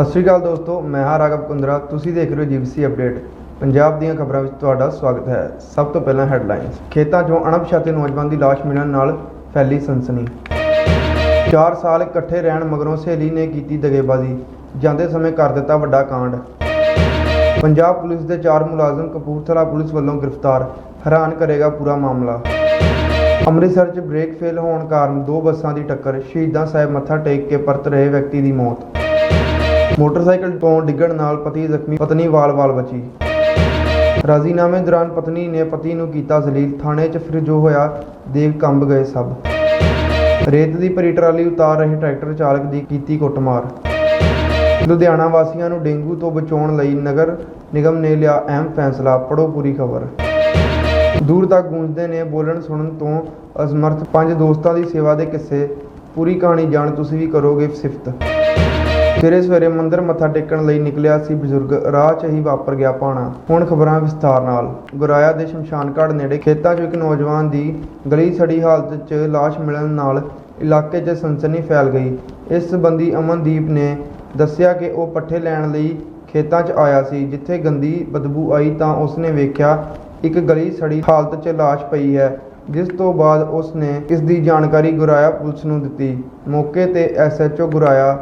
ਸਤਿ ਸ਼੍ਰੀ ਅਕਾਲ ਦੋਸਤੋ, ਮੈਂ ਹਾਂ ਰਾਘਵ ਕੁੰਦਰਾ। ਤੁਸੀਂ ਦੇਖ ਰਹੇ ਹੋ ਜੀਬੀਸੀ ਅਪਡੇਟ। ਪੰਜਾਬ ਦੀਆਂ ਖਬਰਾਂ ਵਿੱਚ ਤੁਹਾਡਾ ਸਵਾਗਤ ਹੈ। ਸਭ ਤੋਂ ਪਹਿਲਾਂ ਹੈਡਲਾਈਨਸ। ਖੇਤਾਂ 'ਚੋਂ ਅਣਪਛਾਤੇ ਨੌਜਵਾਨ ਦੀ ਲਾਸ਼ ਮਿਲਣ ਨਾਲ ਫੈਲੀ ਸਨਸਨੀ। 4 ਸਾਲ ਇਕੱਠੇ ਰਹਿਣ ਮਗਰੋਂ ਸਹੇਲੀ ਨੇ ਕੀਤੀ ਦਗੇਬਾਜ਼ੀ। ਜਾਂਦੇ ਸਮੇਂ ਕਰ ਦਿੱਤਾ ਵੱਡਾ ਕਾਂਡ। ਪੰਜਾਬ ਪੁਲਿਸ ਦੇ ਚਾਰ ਮੁਲਾਜ਼ਮ ਕਪੂਰਥਲਾ ਪੁਲਿਸ ਵੱਲੋਂ ਗ੍ਰਿਫਤਾਰ। ਹੈਰਾਨ ਕਰੇਗਾ ਪੂਰਾ ਮਾਮਲਾ। ਅੰਮ੍ਰਿਤਸਰ 'ਚ ਬ੍ਰੇਕ ਫੇਲ ਹੋਣ ਕਾਰਨ ਦੋ ਬੱਸਾਂ ਦੀ ਟੱਕਰ। ਸ਼ਹੀਦਾਂ ਸਾਹਿਬ ਮੱਥਾ ਟੇਕ ਕੇ ਪਰਤ ਰਹੇ ਵਿਅਕਤੀ ਦੀ ਮੌਤ। ਮੋਟਰਸਾਈਕਲ ਤੋਂ ਡਿੱਗਣ ਨਾਲ ਪਤੀ ਜ਼ਖਮੀ, ਪਤਨੀ ਵਾਲ-ਵਾਲ ਬਚੀ। ਰਾਜ਼ੀਨਾਮੇ ਦੌਰਾਨ ਪਤਨੀ ਨੇ ਪਤੀ ਨੂੰ ਕੀਤਾ ਜ਼ਲੀਲ। ਥਾਣੇ 'ਚ ਫਿਰ ਜੋ ਹੋਇਆ ਦੇਖ ਕੰਬ ਗਏ ਸਭ। ਰੇਤ ਦੀ ਭਰੀ ਟਰਾਲੀ ਉਤਾਰ ਰਹੇ ਟਰੈਕਟਰ ਚਾਲਕ ਦੀ ਕੀਤੀ ਕੁੱਟਮਾਰ। ਲੁਧਿਆਣਾ ਵਾਸੀਆਂ ਨੂੰ ਡੇਂਗੂ ਤੋਂ ਬਚਾਉਣ ਲਈ ਨਗਰ ਨਿਗਮ ਨੇ ਲਿਆ ਅਹਿਮ ਫੈਸਲਾ। ਪੜੋ ਪੂਰੀ ਖਬਰ। ਦੂਰ ਤੱਕ ਗੂੰਜਦੇ ਨੇ ਬੋਲਣ ਸੁਣਨ ਤੋਂ ਅਸਮਰਥ। ਪੰਜ ਦੋਸਤਾਂ ਦੀ ਸੇਵਾ ਦੇ ਕਿੱਸੇ। ਪੂਰੀ ਕਹਾਣੀ ਜਾਣ, ਤੁਸੀਂ ਵੀ ਕਰੋਗੇ ਸਿਫਤ। ਸਵੇਰੇ ਸਵੇਰੇ ਮੰਦਰ ਮੱਥਾ ਟੇਕਣ ਲਈ ਨਿਕਲਿਆ ਸੀ ਬਜ਼ੁਰਗ। ਰਾਹ 'ਚ ਹੀ ਵਾਪਰ ਗਿਆ ਪਾਣਾ। ਹੁਣ ਖਬਰਾਂ ਵਿਸਥਾਰ ਨਾਲ। ਗੁਰਾਇਆ ਦੇ ਸ਼ਮਸ਼ਾਨਘਾਟ ਨੇੜੇ ਖੇਤਾਂ 'ਚ ਇੱਕ ਨੌਜਵਾਨ ਦੀ ਗਲੀ ਸੜੀ ਹਾਲਤ 'ਚ ਲਾਸ਼ ਮਿਲਣ ਨਾਲ ਇਲਾਕੇ 'ਚ ਸਨਸਨੀ ਫੈਲ ਗਈ। ਇਸ ਸੰਬੰਧੀ ਅਮਨਦੀਪ ਨੇ ਦੱਸਿਆ ਕਿ ਉਹ ਪੱਠੇ ਲੈਣ ਲਈ ਖੇਤਾਂ 'ਚ ਆਇਆ ਸੀ। ਜਿੱਥੇ ਗੰਦੀ ਬਦਬੂ ਆਈ ਤਾਂ ਉਸਨੇ ਵੇਖਿਆ ਇੱਕ ਗਲੀ ਸੜੀ ਹਾਲਤ 'ਚ ਲਾਸ਼ ਪਈ ਹੈ, ਜਿਸ ਤੋਂ ਬਾਅਦ ਉਸ ਨੇ ਇਸ ਦੀ ਜਾਣਕਾਰੀ ਗੁਰਾਇਆ ਪੁਲਿਸ ਨੂੰ ਦਿੱਤੀ। ਮੌਕੇ ਤੇ ਐਸਐਚਓ ਗੁਰਾਇਆ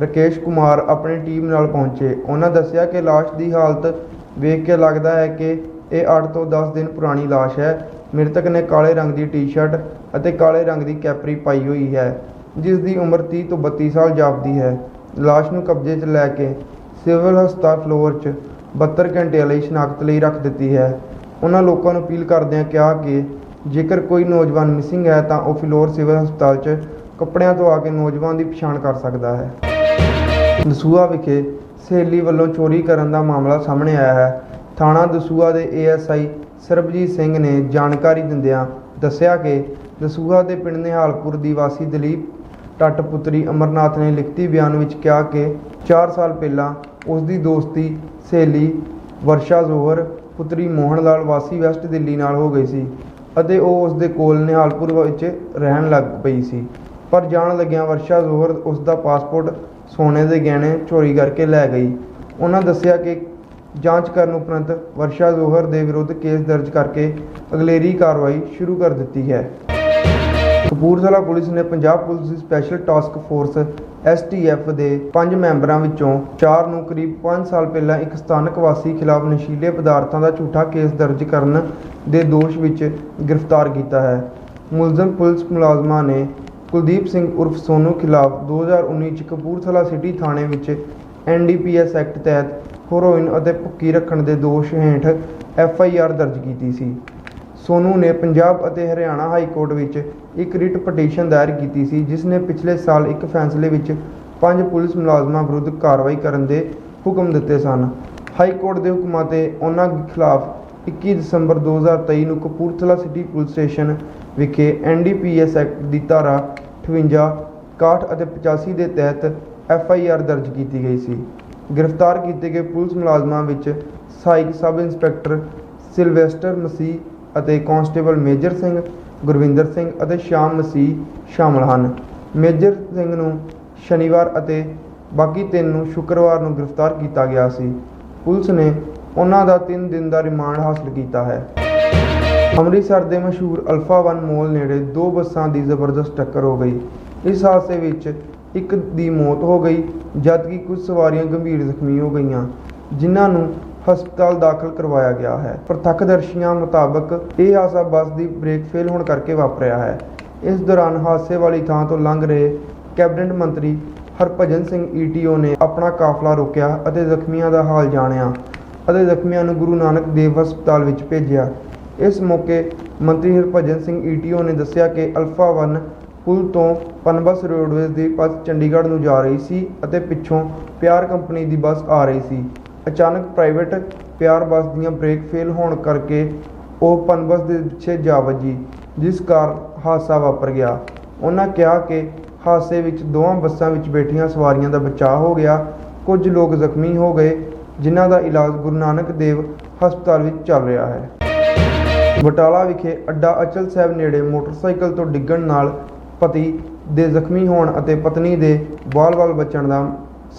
ਰਕੇਸ਼ ਕੁਮਾਰ ਆਪਣੀ ਟੀਮ ਨਾਲ ਪਹੁੰਚੇ। ਉਹਨਾਂ ਦੱਸਿਆ ਕਿ ਲਾਸ਼ ਦੀ ਹਾਲਤ ਵੇਖ ਕੇ ਲੱਗਦਾ ਹੈ ਕਿ ਇਹ 8 ਤੋਂ 10 ਦਿਨ ਪੁਰਾਣੀ ਲਾਸ਼ ਹੈ। ਮ੍ਰਿਤਕ ਨੇ ਕਾਲੇ ਰੰਗ ਦੀ ਟੀ-ਸ਼ਰਟ ਅਤੇ ਕਾਲੇ ਰੰਗ ਦੀ ਕੈਪਰੀ ਪਾਈ ਹੋਈ ਹੈ, ਜਿਸ ਦੀ ਉਮਰ 30 ਤੋਂ 32 ਸਾਲ ਜਾਪਦੀ ਹੈ। ਲਾਸ਼ ਨੂੰ ਕਬਜ਼ੇ 'ਚ ਲੈ ਕੇ ਸਿਵਲ ਹਸਪਤਾਲ ਫਲੋਰ 'ਚ 72 ਘੰਟਿਆਂ ਲਈ ਸ਼ਨਾਖਤ ਲਈ ਰੱਖ ਦਿੱਤੀ ਹੈ। ਉਹਨਾਂ ਲੋਕਾਂ ਨੂੰ ਅਪੀਲ ਕਰਦਿਆਂ ਕਿਹਾ ਕਿ ਜੇਕਰ ਕੋਈ ਨੌਜਵਾਨ ਮਿਸਿੰਗ ਹੈ ਤਾਂ ਉਹ ਫਲੋਰ ਸਿਵਲ ਹਸਪਤਾਲ 'ਚ ਕੱਪੜਿਆਂ ਤੋਂ ਆ ਕੇ ਨੌਜਵਾਨ ਦੀ ਪਛਾਣ ਕਰ ਸਕਦਾ ਹੈ। ਦਸੂਹਾ ਵਿਖੇ ਸਹੇਲੀ ਵੱਲੋਂ ਚੋਰੀ ਕਰਨ ਦਾ ਮਾਮਲਾ ਸਾਹਮਣੇ ਆਇਆ ਹੈ। ਥਾਣਾ ਦਸੂਹਾ ਦੇ ਏਐਸਆਈ ਸਰਬਜੀਤ ਸਿੰਘ ਨੇ ਜਾਣਕਾਰੀ ਦਿੰਦਿਆਂ ਦੱਸਿਆ ਕਿ ਦਸੂਹਾ ਦੇ ਪਿੰਡ ਨਿਹਾਲਪੁਰ ਦੀ ਵਾਸੀ ਦਲੀਪ ਟੱਟ ਪੁੱਤਰੀ ਅਮਰਨਾਥ ਨੇ ਲਿਖਤੀ ਬਿਆਨ ਵਿੱਚ ਕਿਹਾ ਕਿ 4 ਸਾਲ ਪਹਿਲਾਂ ਉਸ ਦੀ ਦੋਸਤੀ ਸਹੇਲੀ ਵਰਸ਼ਾ ਜ਼ੋਹਰ, ਪੁੱਤਰੀ ਮੋਹਨ ਲਾਲ ਵਾਸੀ ਵੈਸਟ ਦਿੱਲੀ ਨਾਲ ਹੋ ਗਈ ਸੀ ਅਤੇ ਉਹ ਉਸ ਦੇ ਕੋਲ ਨਿਹਾਲਪੁਰ ਵਿੱਚ ਰਹਿਣ ਲੱਗ ਪਈ ਸੀ। ਪਰ ਜਾਣ ਲੱਗਿਆਂ ਵਰਸ਼ਾ ਜ਼ੋਹਰ ਉਸ ਦਾ ਪਾਸਪੋਰਟ ਸੋਨੇ ਦੇ ਗਹਿਣੇ ਚੋਰੀ ਕਰਕੇ ਲੈ ਗਈ। ਉਹਨਾਂ ਦੱਸਿਆ ਕਿ ਜਾਂਚ ਕਰਨ ਉਪਰੰਤ ਵਰਸ਼ਾ ਜ਼ੋਹਰ ਦੇ ਵਿਰੁੱਧ ਕੇਸ ਦਰਜ ਕਰਕੇ ਅਗਲੇਰੀ ਕਾਰਵਾਈ ਸ਼ੁਰੂ ਕਰ ਦਿੱਤੀ ਹੈ। ਕਪੂਰਥਲਾ ਪੁਲਿਸ ਨੇ ਪੰਜਾਬ ਪੁਲਿਸ ਦੀ ਸਪੈਸ਼ਲ ਟਾਸਕ ਫੋਰਸ ਐਸਟੀਐਫ ਦੇ ਪੰਜ ਮੈਂਬਰਾਂ ਵਿੱਚੋਂ ਚਾਰ ਨੂੰ ਕਰੀਬ 5 ਸਾਲ ਪਹਿਲਾਂ ਇੱਕ ਸਥਾਨਕ ਵਾਸੀ ਖਿਲਾਫ ਨਸ਼ੀਲੇ ਪਦਾਰਥਾਂ ਦਾ ਝੂਠਾ ਕੇਸ ਦਰਜ ਕਰਨ ਦੇ ਦੋਸ਼ ਵਿੱਚ ਗ੍ਰਿਫਤਾਰ ਕੀਤਾ ਹੈ। ਮੁਲਜ਼ਮ ਪੁਲਿਸ ਮੁਲਾਜ਼ਮਾਂ ਨੇ ਕੁਲਦੀਪ ਸਿੰਘ ਉਰਫ ਸੋਨੂ ਖਿਲਾਫ 2019 ਚ ਕਪੂਰਥਲਾ ਸਿਟੀ ਥਾਣੇ ਵਿੱਚ ਐਨਡੀਪੀਐਸ ਐਕਟ ਤਹਿਤ ਹੈਰੋਇਨ ਅਤੇ ਭੁੱਕੀ ਰੱਖਣ ਦੇ ਦੋਸ਼ ਹੇਠ ਐਫਆਈਆਰ ਦਰਜ ਕੀਤੀ ਸੀ। ਸੋਨੂ ਨੇ ਪੰਜਾਬ ਅਤੇ ਹਰਿਆਣਾ ਹਾਈ ਕੋਰਟ ਵਿੱਚ ਇੱਕ ਰਿਟ ਪਟੀਸ਼ਨ ਦਾਇਰ ਕੀਤੀ ਸੀ, ਜਿਸ ਨੇ ਪਿਛਲੇ ਸਾਲ ਇੱਕ ਫੈਸਲੇ ਵਿੱਚ ਪੰਜ ਪੁਲਿਸ ਮੁਲਾਜ਼ਮਾਂ ਵਿਰੁੱਧ ਕਾਰਵਾਈ ਕਰਨ ਦੇ ਹੁਕਮ ਦਿੱਤੇ ਸਨ। ਹਾਈ ਕੋਰਟ ਦੇ ਹੁਕਮਾਂ ਤੇ ਉਹਨਾਂ ਖਿਲਾਫ 21 ਦਸੰਬਰ 2023 ਨੂੰ ਕਪੂਰਥਲਾ ਸਿਟੀ ਪੁਲਿਸ ਸਟੇਸ਼ਨ ਵਿਖੇ ਐਨਡੀਪੀਐਸ ਐਕਟ ਦੀ ਧਾਰਾ 58 61 ਅਤੇ 85 ਦੇ ਤਹਿਤ ਐਫਆਈਆਰ ਦਰਜ ਕੀਤੀ ਗਈ ਸੀ। ਗ੍ਰਿਫਤਾਰ ਕੀਤੇ ਗਏ ਪੁਲਿਸ ਮੁਲਾਜ਼ਮਾਂ ਵਿੱਚ ਸਹਾਇਕ ਸਬ ਇੰਸਪੈਕਟਰ ਸਿਲਵੈਸਟਰ ਮਸੀਹ ਅਤੇ ਕਾਂਸਟੇਬਲ ਮੇਜਰ ਸਿੰਘ, ਗੁਰਵਿੰਦਰ ਸਿੰਘ ਅਤੇ ਸ਼ਾਮ ਮਸੀਹ ਸ਼ਾਮਲ ਹਨ। ਮੇਜਰ ਸਿੰਘ ਨੂੰ ਸ਼ਨੀਵਾਰ ਅਤੇ ਬਾਕੀ ਤਿੰਨ ਨੂੰ ਸ਼ੁੱਕਰਵਾਰ ਨੂੰ ਗ੍ਰਿਫਤਾਰ ਕੀਤਾ ਗਿਆ ਸੀ। ਪੁਲਿਸ ਨੇ ਉਹਨਾਂ ਦਾ 3 ਦਿਨ ਦਾ ਰਿਮਾਂਡ ਹਾਸਲ ਕੀਤਾ ਹੈ। ਅੰਮ੍ਰਿਤਸਰ ਦੇ ਮਸ਼ਹੂਰ ਅਲਫਾ 1 ਮੋਲ ਨੇੜੇ ਦੋ ਬੱਸਾਂ ਦੀ ਜ਼ਬਰਦਸਤ ਟੱਕਰ ਹੋ ਗਈ। ਇਸ ਹਾਦਸੇ ਵਿੱਚ ਇੱਕ ਦੀ ਮੌਤ ਹੋ ਗਈ, ਜਦਕਿ ਕੁਝ ਸਵਾਰੀਆਂ ਗੰਭੀਰ ਜ਼ਖਮੀ ਹੋ ਗਈਆਂ, ਜਿਨ੍ਹਾਂ ਨੂੰ ਹਸਪਤਾਲ ਦਾਖਲ ਕਰਵਾਇਆ ਗਿਆ ਹੈ। ਪ੍ਰਤੱਖਦਰਸ਼ੀਆਂ ਮੁਤਾਬਕ, ਇਹ ਹਾਦਸਾ ਬੱਸ ਦੀ ਬ੍ਰੇਕ ਫੇਲ ਹੋਣ ਕਰਕੇ ਵਾਪਰਿਆ ਹੈ। ਇਸ ਦੌਰਾਨ ਹਾਦਸੇ ਵਾਲੀ ਥਾਂ ਤੋਂ ਲੰਘ ਰਹੇ ਕੈਬਨਿਟ ਮੰਤਰੀ ਹਰਭਜਨ ਸਿੰਘ ਈਟੀਓ ਨੇ ਆਪਣਾ ਕਾਫਲਾ ਰੋਕਿਆ ਅਤੇ ਜ਼ਖਮੀਆਂ ਦਾ ਹਾਲ ਜਾਣਿਆ। ਅਤੇ ਜ਼ਖਮੀਆਂ ਨੂੰ ਗੁਰੂ ਨਾਨਕ ਦੇਵ ਹਸਪਤਾਲ ਵਿੱਚ ਭੇਜਿਆ। ਇਸ ਮੌਕੇ ਮੰਤਰੀ ਹਰਭਜਨ ਸਿੰਘ ਈਟੀਓ ਨੇ ਦੱਸਿਆ ਕਿ ਅਲਫਾ 1 ਪੁਲ ਤੋਂ ਪਨਬਸ ਰੋਡਵੇਜ਼ ਦੀ ਬੱਸ ਚੰਡੀਗੜ੍ਹ ਨੂੰ ਜਾ ਰਹੀ ਸੀ ਅਤੇ ਪਿੱਛੋਂ ਪਿਆਰ ਕੰਪਨੀ ਦੀ ਬੱਸ ਆ ਰਹੀ ਸੀ। ਅਚਾਨਕ ਪ੍ਰਾਈਵੇਟ ਪਿਆਰ ਬੱਸ ਦੀਆਂ ਬ੍ਰੇਕ ਫੇਲ ਹੋਣ ਕਰਕੇ ਉਹ ਪਨਬਸ ਦੇ ਪਿੱਛੇ ਜਾ ਵੱਜੀ, ਜਿਸ ਕਾਰਨ ਹਾਦਸਾ ਵਾਪਰ ਗਿਆ। ਉਹਨਾਂ ਕਿਹਾ ਕਿ ਹਾਦਸੇ ਵਿੱਚ ਦੋਵਾਂ ਬੱਸਾਂ ਵਿੱਚ ਬੈਠੀਆਂ ਸਵਾਰੀਆਂ ਦਾ ਬਚਾਅ ਹੋ ਗਿਆ। ਕੁਝ ਲੋਕ ਜ਼ਖਮੀ ਹੋ ਗਏ ਜਿਨ੍ਹਾਂ ਦਾ ਇਲਾਜ ਗੁਰੂ ਨਾਨਕ ਦੇਵ ਹਸਪਤਾਲ ਵਿੱਚ ਚੱਲ ਰਿਹਾ ਹੈ। ਬਟਾਲਾ ਵਿਖੇ ਅੱਡਾ ਅਚਲ ਸਾਹਿਬ ਨੇੜੇ ਮੋਟਰਸਾਈਕਲ ਤੋਂ ਡਿੱਗਣ ਨਾਲ ਪਤੀ ਦੇ ਜ਼ਖਮੀ ਹੋਣ ਅਤੇ ਪਤਨੀ ਦੇ ਬਾਲ ਬਾਲ ਬਚਣ ਦਾ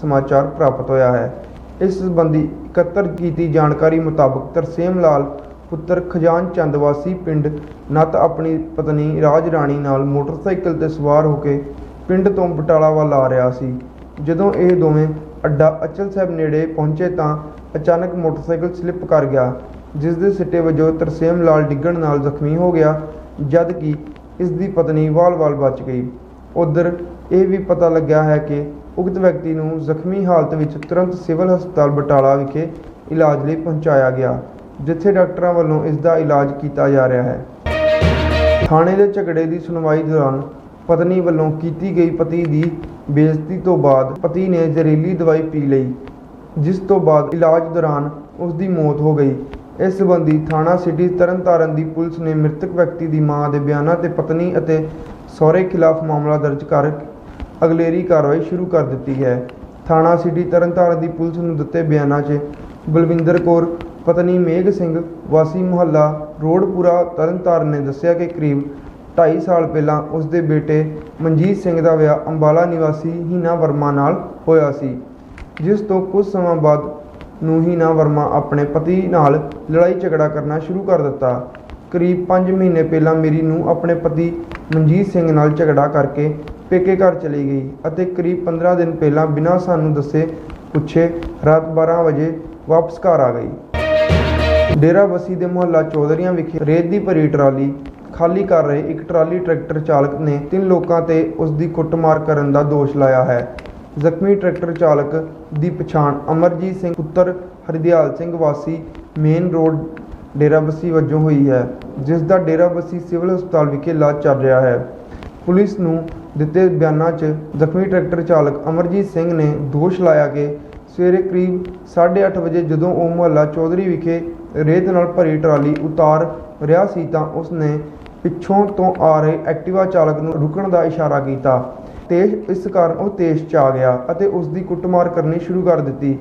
ਸਮਾਚਾਰ ਪ੍ਰਾਪਤ ਹੋਇਆ ਹੈ। ਇਸ ਸੰਬੰਧੀ ਇਕੱਤਰ ਕੀਤੀ ਜਾਣਕਾਰੀ ਮੁਤਾਬਕ ਤਰਸੇਮ ਲਾਲ ਪੁੱਤਰ ਖਜਾਨ ਚੰਦ ਵਾਸੀ ਪਿੰਡ ਨੱਤ ਆਪਣੀ ਪਤਨੀ ਰਾਜ ਰਾਣੀ ਨਾਲ ਮੋਟਰਸਾਈਕਲ ਤੇ ਸਵਾਰ ਹੋ ਕੇ ਪਿੰਡ ਤੋਂ ਬਟਾਲਾ ਵੱਲ ਆ ਰਿਹਾ ਸੀ। ਜਦੋਂ ਇਹ ਦੋਵੇਂ ਅੱਡਾ ਅਚਲ ਸਾਹਿਬ ਨੇੜੇ ਪਹੁੰਚੇ ਤਾਂ ਅਚਾਨਕ ਮੋਟਰਸਾਈਕਲ ਸਲਿੱਪ ਕਰ ਗਿਆ ਜਿਸ ਦੇ ਸਿੱਟੇ ਵਜੋਂ ਤਰਸੇਮ ਲਾਲ ਡਿੱਗਣ ਨਾਲ ਜ਼ਖਮੀ ਹੋ ਗਿਆ ਜਦ ਕਿ ਇਸ ਦੀ ਪਤਨੀ ਵਾਲ-ਵਾਲ ਬਚ ਗਈ। ਉਧਰ ਇਹ ਵੀ ਪਤਾ ਲੱਗਿਆ ਹੈ ਕਿ ਉਕਤ ਵਿਅਕਤੀ ਨੂੰ ਜ਼ਖਮੀ ਹਾਲਤ ਵਿੱਚ ਤੁਰੰਤ ਸਿਵਲ ਹਸਪਤਾਲ ਬਟਾਲਾ ਵਿਖੇ ਇਲਾਜ ਲਈ ਪਹੁੰਚਾਇਆ ਗਿਆ, ਜਿੱਥੇ ਡਾਕਟਰਾਂ ਵੱਲੋਂ ਇਸ ਦਾ ਇਲਾਜ ਕੀਤਾ ਜਾ ਰਿਹਾ ਹੈ। ਥਾਣੇ ਦੇ ਝਗੜੇ ਦੀ ਸੁਣਵਾਈ ਦੌਰਾਨ ਪਤਨੀ ਵੱਲੋਂ ਕੀਤੀ ਗਈ ਪਤੀ ਦੀ ਬੇਇੱਜ਼ਤੀ ਤੋਂ ਬਾਅਦ ਪਤੀ ਨੇ ਜ਼ਹਿਰੀਲੀ ਦਵਾਈ ਪੀ ਲਈ, ਜਿਸ ਤੋਂ ਬਾਅਦ ਇਲਾਜ ਦੌਰਾਨ ਉਸ ਦੀ ਮੌਤ ਹੋ ਗਈ। ਇਸ ਸੰਬੰਧੀ ਥਾਣਾ ਸਿਟੀ ਤਰਨਤਾਰਨ ਦੀ ਪੁਲਿਸ ਨੇ ਮ੍ਰਿਤਕ ਵਿਅਕਤੀ ਦੀ ਮਾਂ ਦੇ ਬਿਆਨਾਂ ਤੇ ਪਤਨੀ ਅਤੇ ਸਹੁਰੇ ਖਿਲਾਫ ਮਾਮਲਾ ਦਰਜ ਕਰ ਅਗਲੇਰੀ ਕਾਰਵਾਈ ਸ਼ੁਰੂ ਕਰ ਦਿੱਤੀ ਹੈ। ਥਾਣਾ ਸਿਟੀ ਤਰਨਤਾਰਨ ਦੀ ਪੁਲਿਸ ਨੂੰ ਦਿੱਤੇ ਬਿਆਨਾਂ 'ਚ ਬਲਵਿੰਦਰ ਕੌਰ, ਪਤਨੀ ਮੇਘ ਸਿੰਘ, ਵਾਸੀ ਮੁਹੱਲਾ ਰੋਡਪੁਰਾ ਤਰਨਤਾਰਨ ਨੇ ਦੱਸਿਆ ਕਿ ਕਰੀਬ 2.5 ਸਾਲ ਪਹਿਲਾਂ ਉਸ ਦੇ ਬੇਟੇ ਮਨਜੀਤ ਸਿੰਘ ਦਾ ਵਿਆਹ ਅੰਬਾਲਾ ਨਿਵਾਸੀ ਹੀਨਾ ਵਰਮਾ ਨਾਲ ਹੋਇਆ ਸੀ, ਜਿਸ ਤੋਂ ਕੁਝ ਸਮਾਂ ਬਾਅਦ ਨੂੰ ਹੀਨਾ ਵਰਮਾ ਆਪਣੇ ਪਤੀ ਨਾਲ ਲੜਾਈ ਝਗੜਾ ਕਰਨਾ ਸ਼ੁਰੂ ਕਰ ਦਿੱਤਾ। ਕਰੀਬ 5 ਮਹੀਨੇ ਪਹਿਲਾਂ ਮੇਰੀ ਨੂੰ ਆਪਣੇ ਪਤੀ ਮਨਜੀਤ ਸਿੰਘ ਨਾਲ ਝਗੜਾ ਕਰਕੇ ਪੇਕੇ ਘਰ ਚਲੀ ਗਈ ਅਤੇ ਕਰੀਬ 15 ਦਿਨ ਪਹਿਲਾਂ ਬਿਨਾਂ ਸਾਨੂੰ ਦੱਸੇ ਪੁੱਛੇ ਰਾਤ 12 ਵਜੇ ਵਾਪਸ ਘਰ ਆ ਗਈ। ਡੇਰਾ ਬਸੀ ਦੇ ਮੁਹੱਲਾ ਚੌਧਰੀਆਂ ਵਿਖੇ ਰੇਤ ਦੀ ਭਰੀ ਟਰਾਲੀ ਖਾਲੀ ਕਰ ਰਹੇ ਇੱਕ ਟਰਾਲੀ ਟਰੈਕਟਰ ਚਾਲਕ ਨੇ ਤਿੰਨ ਲੋਕਾਂ ਤੇ ਉਸ ਦੀ ਕੁੱਟਮਾਰ ਕਰਨ ਦਾ ਦੋਸ਼ ਲਾਇਆ ਹੈ। ਜ਼ਖਮੀ ਟਰੈਕਟਰ ਚਾਲਕ ਦੀ ਪਛਾਣ ਅਮਰਜੀਤ ਸਿੰਘ, ਪੁੱਤਰ ਹਰਦਿਆਲ ਸਿੰਘ ਵਾਸੀ, ਮੇਨ ਰੋਡ ਡੇਰਾਬੱਸੀ ਵਜੋਂ ਹੋਈ ਹੈ ਜਿਸ ਦਾ ਡੇਰਾਬੱਸੀ ਸਿਵਲ ਹਸਪਤਾਲ ਵਿਖੇ ਇਲਾਜ ਚੱਲ ਰਿਹਾ ਹੈ। ਪੁਲਿਸ ਨੂੰ ਦਿੱਤੇ ਬਿਆਨਾਂ 'ਚ ਜ਼ਖਮੀ ਟਰੈਕਟਰ ਚਾਲਕ ਅਮਰਜੀਤ ਸਿੰਘ ਨੇ ਦੋਸ਼ ਲਾਇਆ ਕਿ ਸਵੇਰੇ ਕਰੀਬ 8:30 ਵਜੇ ਜਦੋਂ ਉਹ ਮੁਹੱਲਾ ਚੌਧਰੀ ਵਿਖੇ ਰੇਤ ਨਾਲ ਭਰੀ ਟਰਾਲੀ ਉਤਾਰ ਰਿਹਾ ਸੀ ਤਾਂ ਉਸ ਨੇ ਪਿੱਛੋਂ ਤੋਂ ਆ ਰਹੇ ਐਕਟਿਵਾ ਚਾਲਕ ਨੂੰ ਰੁਕਣ ਦਾ ਇਸ਼ਾਰਾ ਕੀਤਾ। ਤੇਜ਼, ਇਸ ਕਾਰਨ ਉਹ ਤੇਜ਼ 'ਚ ਆ ਗਿਆ ਅਤੇ ਉਸ ਦੀ ਕੁੱਟਮਾਰ ਕਰਨੀ ਸ਼ੁਰੂ ਕਰ ਦਿੱਤੀ।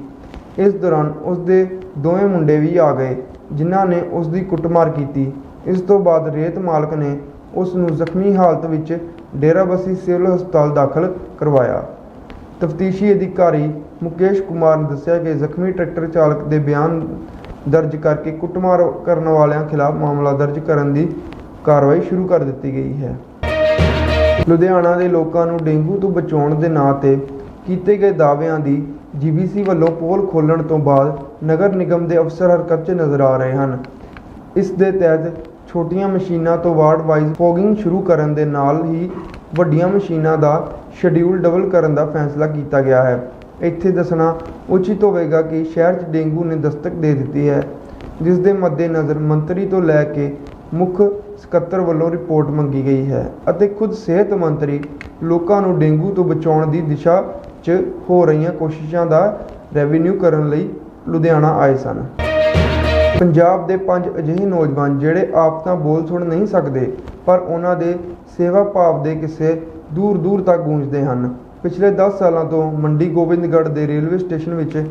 ਇਸ ਦੌਰਾਨ ਉਸ ਦੇ ਦੋਵੇਂ ਮੁੰਡੇ ਵੀ ਆ ਗਏ, ਜਿਨ੍ਹਾਂ ਨੇ ਉਸ ਦੀ ਕੁੱਟਮਾਰ ਕੀਤੀ। ਇਸ ਤੋਂ ਬਾਅਦ ਰੇਤ ਮਾਲਕ ਨੇ ਉਸ ਨੂੰ ਜ਼ਖਮੀ ਹਾਲਤ ਵਿੱਚ ਡੇਰਾਬੱਸੀ ਸਿਵਲ ਹਸਪਤਾਲ ਦਾਖਲ ਕਰਵਾਇਆ। ਤਫਤੀਸ਼ੀ ਅਧਿਕਾਰੀ ਮੁਕੇਸ਼ ਕੁਮਾਰ ਨੇ ਦੱਸਿਆ ਕਿ ਜ਼ਖਮੀ ਟਰੈਕਟਰ ਚਾਲਕ ਦੇ ਬਿਆਨ ਦਰਜ ਕਰਕੇ ਕੁੱਟਮਾਰ ਕਰਨ ਵਾਲਿਆਂ ਖਿਲਾਫ ਮਾਮਲਾ ਦਰਜ ਕਰਨ ਦੀ ਕਾਰਵਾਈ ਸ਼ੁਰੂ ਕਰ ਦਿੱਤੀ ਗਈ ਹੈ। ਲੁਧਿਆਣਾ ਦੇ ਲੋਕਾਂ ਨੂੰ ਡੇਂਗੂ ਤੋਂ ਬਚਾਉਣ ਦੇ ਨਾਂ ਤੇ ਕੀਤੇ ਗਏ ਦਾਅਵਿਆਂ ਦੀ ਜੀਬੀਸੀ ਵੱਲੋਂ ਪੋਲ ਖੋਲ੍ਹਣ ਤੋਂ ਬਾਅਦ ਨਗਰ ਨਿਗਮ ਦੇ ਅਫਸਰ ਹਰਕਤ 'ਚ ਨਜ਼ਰ ਆ ਰਹੇ ਹਨ। ਇਸ ਦੇ ਤਹਿਤ ਛੋਟੀਆਂ ਮਸ਼ੀਨਾਂ ਤੋਂ ਵਾਰਡ ਵਾਈਜ਼ ਫੋਗਿੰਗ ਸ਼ੁਰੂ ਕਰਨ ਦੇ ਨਾਲ ਹੀ ਵੱਡੀਆਂ ਮਸ਼ੀਨਾਂ ਦਾ ਸ਼ਡਿਊਲ ਡਬਲ ਕਰਨ ਦਾ ਫੈਸਲਾ ਕੀਤਾ ਗਿਆ ਹੈ। ਇੱਥੇ ਦੱਸਣਾ ਉਚਿਤ ਹੋਵੇਗਾ ਕਿ ਸ਼ਹਿਰ 'ਚ ਡੇਂਗੂ ਨੇ ਦਸਤਕ ਦੇ ਦਿੱਤੀ ਹੈ, ਜਿਸ ਦੇ ਮੱਦੇਨਜ਼ਰ ਮੰਤਰੀ ਤੋਂ ਲੈ ਕੇ ਮੁੱਖ ਸਕੱਤਰ ਵੱਲੋਂ ਰਿਪੋਰਟ ਮੰਗੀ ਗਈ ਹੈ ਅਤੇ ਖੁਦ ਸਿਹਤ ਮੰਤਰੀ ਲੋਕਾਂ ਨੂੰ ਡੇਂਗੂ ਤੋਂ ਬਚਾਉਣ ਦੀ ਦਿਸ਼ਾ 'ਚ ਹੋ ਰਹੀਆਂ ਕੋਸ਼ਿਸ਼ਾਂ ਦਾ ਰੈਵਨਿਊ ਕਰਨ ਲਈ ਲੁਧਿਆਣਾ ਆਏ ਸਨ। ਪੰਜਾਬ ਦੇ ਪੰਜ ਅਜਿਹੇ ਨੌਜਵਾਨ ਜਿਹੜੇ ਆਪ ਤਾਂ ਬੋਲ ਸੁਣ ਨਹੀਂ ਸਕਦੇ, ਪਰ ਉਹਨਾਂ ਦੇ ਸੇਵਾ ਭਾਵ ਦੇ ਕਿੱਸੇ ਦੂਰ ਦੂਰ ਤੱਕ ਗੂੰਜਦੇ ਹਨ। ਪਿਛਲੇ 10 ਸਾਲਾਂ ਤੋਂ ਮੰਡੀ ਗੋਬਿੰਦਗੜ੍ਹ ਦੇ ਰੇਲਵੇ ਸਟੇਸ਼ਨ ਵਿੱਚ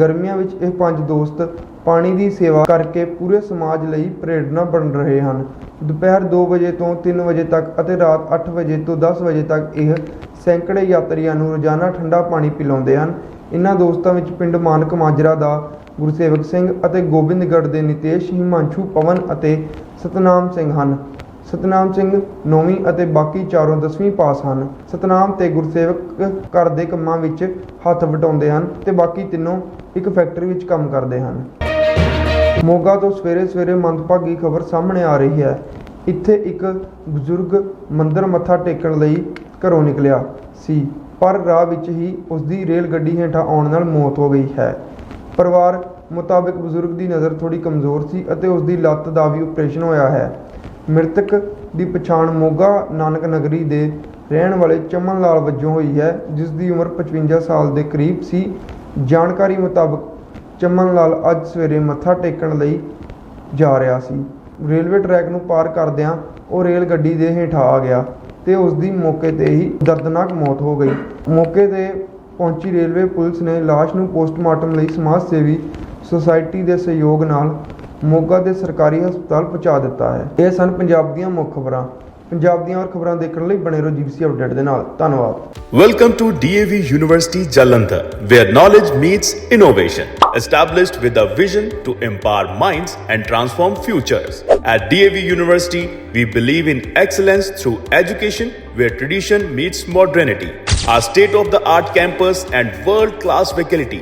ਗਰਮੀਆਂ ਵਿੱਚ ਇਹ ਪੰਜ ਦੋਸਤ ਪਾਣੀ ਦੀ ਸੇਵਾ ਕਰਕੇ ਪੂਰੇ ਸਮਾਜ ਲਈ ਪ੍ਰੇਰਣਾ ਬਣ ਰਹੇ ਹਨ। ਦੁਪਹਿਰ 2 ਵਜੇ ਤੋਂ 3 ਵਜੇ ਤੱਕ ਅਤੇ ਰਾਤ 8 ਵਜੇ ਤੋਂ 10 ਵਜੇ ਤੱਕ ਇਹ ਸੈਂਕੜੇ ਯਾਤਰੀਆਂ ਨੂੰ ਰੋਜ਼ਾਨਾ ਠੰਡਾ ਪਾਣੀ ਪਿਲਾਉਂਦੇ ਹਨ। ਇਨ੍ਹਾਂ ਦੋਸਤਾਂ ਵਿੱਚ ਪਿੰਡ ਮਾਨਕ ਮਾਜਰਾ ਦਾ ਗੁਰਸੇਵਕ ਸਿੰਘ ਅਤੇ ਗੋਬਿੰਦਗੜ੍ਹ ਦੇ ਨਿਤੇਸ਼, ਹਿਮਾਂਸ਼ੂ ਪਵਨ ਅਤੇ ਸਤਨਾਮ ਸਿੰਘ ਹਨ। ਸਤਨਾਮ ਸਿੰਘ 9ਵੀਂ ਅਤੇ ਬਾਕੀ ਚਾਰੋਂ 10ਵੀਂ ਪਾਸ ਹਨ। ਸਤਨਾਮ ਤੇ ਗੁਰਸੇਵਕ ਘਰ ਦੇ ਕੰਮਾਂ ਵਿੱਚ ਹੱਥ ਵਟਾਉਂਦੇ ਹਨ ਤੇ ਬਾਕੀ ਤਿੰਨੋਂ ਇੱਕ ਫੈਕਟਰੀ ਵਿੱਚ ਕੰਮ ਕਰਦੇ ਹਨ। ਮੋਗਾ ਤੋਂ ਸਵੇਰੇ ਸਵੇਰੇ ਮੰਦਭਾਗੀ ਖਬਰ ਸਾਹਮਣੇ ਆ ਰਹੀ ਹੈ। ਇੱਥੇ ਇੱਕ ਬਜ਼ੁਰਗ ਮੰਦਰ ਮੱਥਾ ਟੇਕਣ ਲਈ ਘਰੋਂ ਨਿਕਲਿਆ ਸੀ, ਪਰ ਰਾਹ ਵਿੱਚ ਹੀ ਉਸ ਦੀ ਰੇਲ ਗੱਡੀ ਹੇਠਾਂ ਆਉਣ ਨਾਲ ਮੌਤ ਹੋ ਗਈ ਹੈ। ਪਰਿਵਾਰ ਮੁਤਾਬਕ ਬਜ਼ੁਰਗ ਦੀ ਨਜ਼ਰ ਥੋੜੀ ਕਮਜ਼ੋਰ ਸੀ ਅਤੇ ਉਸ ਦੀ ਲੱਤ ਦਾ ਵੀ ਆਪਰੇਸ਼ਨ ਹੋਇਆ ਹੈ। ਮ੍ਰਿਤਕ ਦੀ ਪਛਾਣ ਮੋਗਾ ਨਾਨਕ ਨਗਰੀ ਦੇ ਰਹਿਣ ਵਾਲੇ ਚਮਨ ਲਾਲ ਵਜੋਂ ਹੋਈ ਹੈ ਜਿਸ ਦੀ ਉਮਰ 55 ਸਾਲ ਦੇ ਕਰੀਬ ਸੀ। ਜਾਣਕਾਰੀ ਮੁਤਾਬਕ ਚਮਨ ਲਾਲ ਅੱਜ ਸਵੇਰੇ ਮੱਥਾ ਟੇਕਣ ਲਈ ਜਾ ਰਿਹਾ ਸੀ। ਰੇਲਵੇ ਟਰੈਕ ਨੂੰ ਪਾਰ ਕਰਦਿਆਂ ਉਹ ਰੇਲ ਗੱਡੀ ਦੇ ਹੇਠਾਂ ਆ ਗਿਆ ਤੇ ਉਸ ਦੀ ਮੌਕੇ ਤੇ ਹੀ ਦਰਦਨਾਕ ਮੌਤ ਹੋ ਗਈ। ਮੌਕੇ ਤੇ ਪਹੁੰਚੀ ਰੇਲਵੇ ਪੁਲਿਸ ਨੇ ਲਾਸ਼ ਨੂੰ ਪੋਸਟਮਾਰਟਮ ਲਈ ਸਮਾਜ ਸੇਵੀ ਸੁਸਾਇਟੀ ਦੇ ਸਹਿਯੋਗ ਨਾਲ ਮੋਗਾ ਦੇ ਸਰਕਾਰੀ ਹਸਪਤਾਲ ਪਹੁੰਚਾ ਦਿੱਤਾ ਹੈ। ਇਹ ਸਨ ਪੰਜਾਬ ਦੀਆਂ ਮੁੱਖ ਖਬਰਾਂ। ਪੰਜਾਬ ਦੀਆਂ ਹੋਰ ਖਬਰਾਂ ਦੇਖਣ ਲਈ ਬਣੇ ਰਹੋ ਜੀਬੀਸੀ ਅਪਡੇਟ ਦੇ ਨਾਲ ਧੰਨਵਾਦ Welcome to DAV University Jalandhar, where knowledge meets innovation. Established with a vision to empower minds and transform futures. At DAV University, we believe in excellence through education where tradition meets modernity. Our state of the art campus and world class faculty